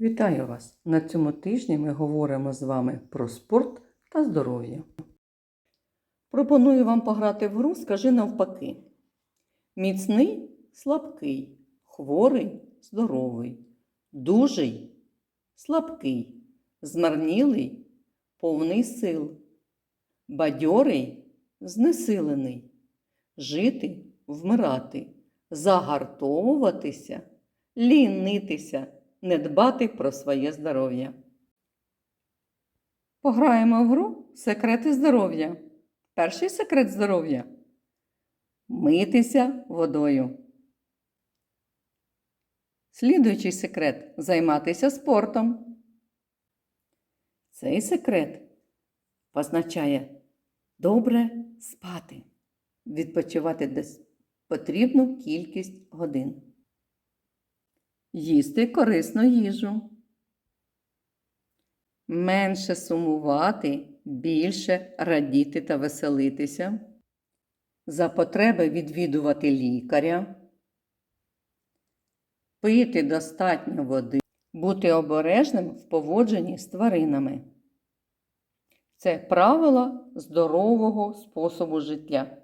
Вітаю вас! На цьому тижні ми говоримо з вами про спорт та здоров'я. Пропоную вам пограти в гру Скажи навпаки. Міцний слабкий, хворий здоровий, дужий слабкий, змарнілий повний сил, бадьорий знесилений, жити вмирати, загартовуватися, лінитися не дбати про своє здоров'я. Пограємо в гру Секрети здоров'я. Перший секрет здоров'я митися водою. Слідуючий секрет займатися спортом. Цей секрет позначає добре спати, відпочивати десь потрібну кількість годин їсти корисну їжу. Менше сумувати, більше радіти та веселитися. За потреби відвідувати лікаря, пити достатньо води, бути обережним в поводженні з тваринами. Це правила здорового способу життя,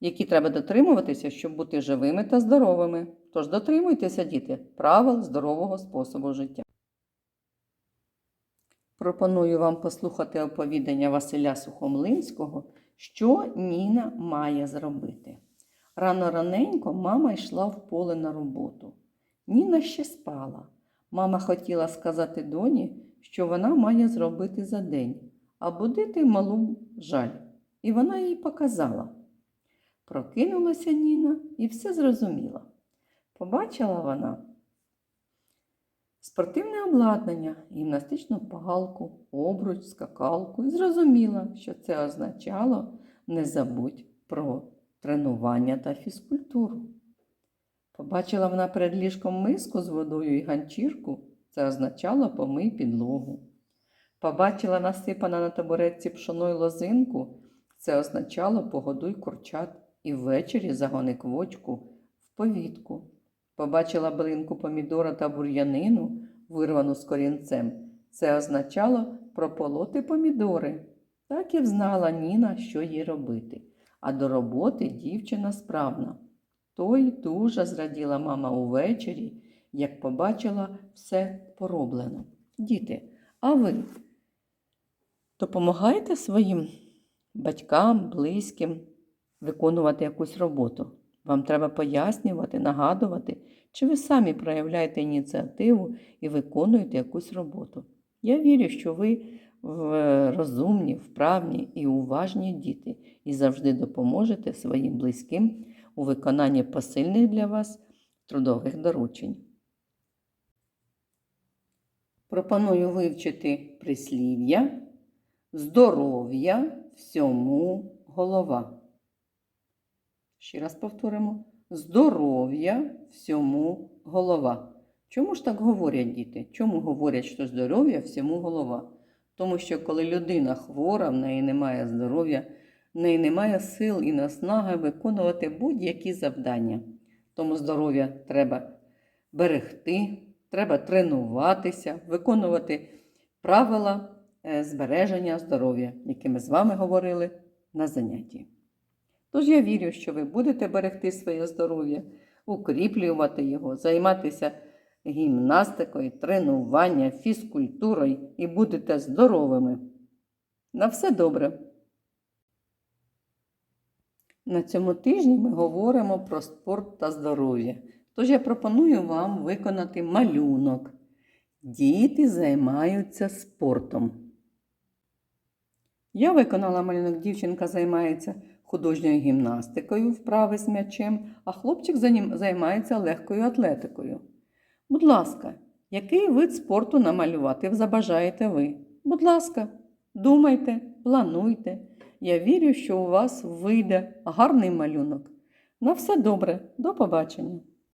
які треба дотримуватися, щоб бути живими та здоровими. Тож дотримуйтеся, діти, правил здорового способу життя. Пропоную вам послухати оповідання Василя Сухомлинського, що Ніна має зробити. Рано раненько мама йшла в поле на роботу. Ніна ще спала. Мама хотіла сказати доні, що вона має зробити за день, а будити малу жаль. І вона їй показала. Прокинулася Ніна і все зрозуміла. Побачила вона спортивне обладнання, гімнастичну палку, обруч, скакалку і зрозуміла, що це означало не забудь про тренування та фізкультуру. Побачила вона перед ліжком миску з водою і ганчірку, це означало помий підлогу. Побачила насипана на табуретці пшоно й лозинку, це означало погодуй курчат і ввечері загони квочку в повітку. Побачила блинку помідора та бур'янину, вирвану з корінцем. Це означало прополоти помідори. Так і взнала Ніна, що їй робити. А до роботи дівчина справна. Той дуже зраділа мама увечері, як побачила все пороблено. Діти, а ви допомагаєте своїм батькам, близьким виконувати якусь роботу? Вам треба пояснювати, нагадувати, чи ви самі проявляєте ініціативу і виконуєте якусь роботу. Я вірю, що ви розумні, вправні і уважні діти і завжди допоможете своїм близьким у виконанні посильних для вас трудових доручень. Пропоную вивчити прислів'я, здоров'я всьому голова. Ще раз повторимо: здоров'я всьому голова. Чому ж так говорять діти? Чому говорять, що здоров'я всьому голова? Тому що коли людина хвора, в неї немає здоров'я, в неї немає сил і наснаги виконувати будь-які завдання. Тому здоров'я треба берегти, треба тренуватися, виконувати правила е, збереження здоров'я, які ми з вами говорили на занятті. Тож я вірю, що ви будете берегти своє здоров'я, укріплювати його, займатися гімнастикою, тренуванням, фізкультурою і будете здоровими. На все добре. На цьому тижні ми говоримо про спорт та здоров'я. Тож я пропоную вам виконати малюнок. Діти займаються спортом. Я виконала малюнок, дівчинка займається художньою гімнастикою, вправи з м'ячем, а хлопчик займається легкою атлетикою. Будь ласка, який вид спорту намалювати забажаєте ви? Будь ласка, думайте, плануйте. Я вірю, що у вас вийде гарний малюнок. На все добре, до побачення!